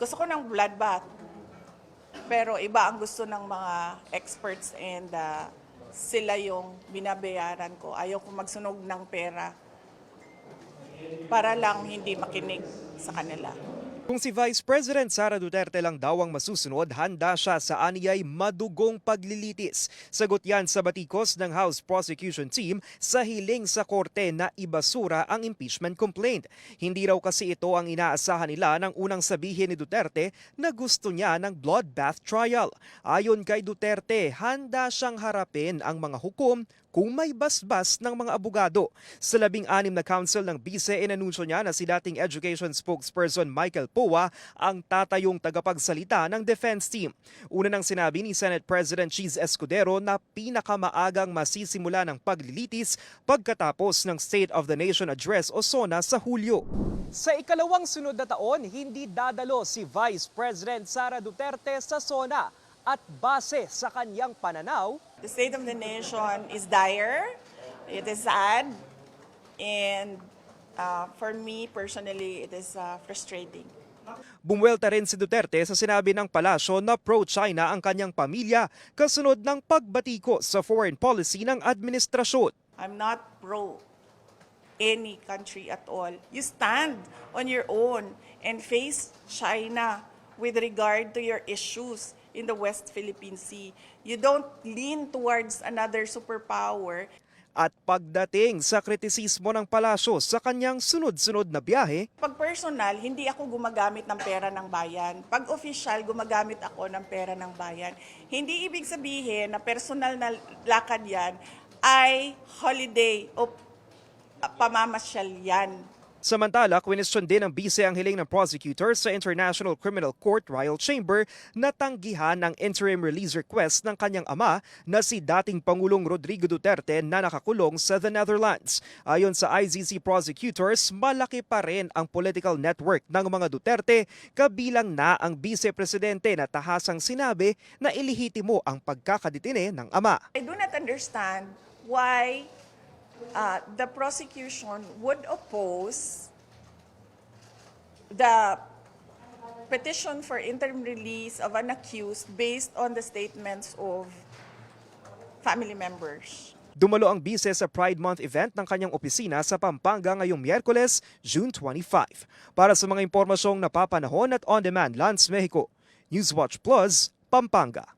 Gusto ko ng bloodbath. Pero iba ang gusto ng mga experts and uh, sila yung binabayaran ko. Ayaw ko magsunog ng pera para lang hindi makinig sa kanila. Kung si Vice President Sara Duterte lang daw ang masusunod, handa siya sa aniyay madugong paglilitis. Sagot yan sa batikos ng House Prosecution Team sa hiling sa korte na ibasura ang impeachment complaint. Hindi raw kasi ito ang inaasahan nila nang unang sabihin ni Duterte na gusto niya ng bloodbath trial. Ayon kay Duterte, handa siyang harapin ang mga hukom kung may basbas ng mga abogado. Sa labing-anim na council ng BICE, inanunsyo niya na si dating education spokesperson Michael Poa ang tatayong tagapagsalita ng defense team. Una nang sinabi ni Senate President Cheese Escudero na pinakamaagang masisimula ng paglilitis pagkatapos ng State of the Nation Address o SONA sa Hulyo. Sa ikalawang sunod na taon, hindi dadalo si Vice President Sara Duterte sa SONA at base sa kanyang pananaw, The state of the nation is dire. It is sad. And uh, for me personally, it is uh, frustrating. Bumwelta rin si Duterte sa sinabi ng palasyo na pro-China ang kanyang pamilya kasunod ng pagbatiko sa foreign policy ng administrasyon. I'm not pro any country at all. You stand on your own and face China with regard to your issues in the West Philippine Sea. You don't lean towards another superpower. At pagdating sa kritisismo ng palasyo sa kanyang sunod-sunod na biyahe, Pag personal, hindi ako gumagamit ng pera ng bayan. Pag official, gumagamit ako ng pera ng bayan. Hindi ibig sabihin na personal na lakad yan ay holiday o uh, pamamasyal yan. Samantala, kwestiyon din ng bise ang hiling ng prosecutor sa International Criminal Court Trial Chamber na tanggihan ang interim release request ng kanyang ama na si dating Pangulong Rodrigo Duterte na nakakulong sa the Netherlands. Ayon sa ICC prosecutors, malaki pa rin ang political network ng mga Duterte kabilang na ang vice-presidente na tahasang sinabi na ilihitimo ang pagkakaditine ng ama. I do not understand why uh, the prosecution would oppose the petition for interim release of an accused based on the statements of family members. Dumalo ang bise sa Pride Month event ng kanyang opisina sa Pampanga ngayong Miyerkules, June 25. Para sa mga impormasyong napapanahon at on-demand Lance Mexico, Newswatch Plus, Pampanga.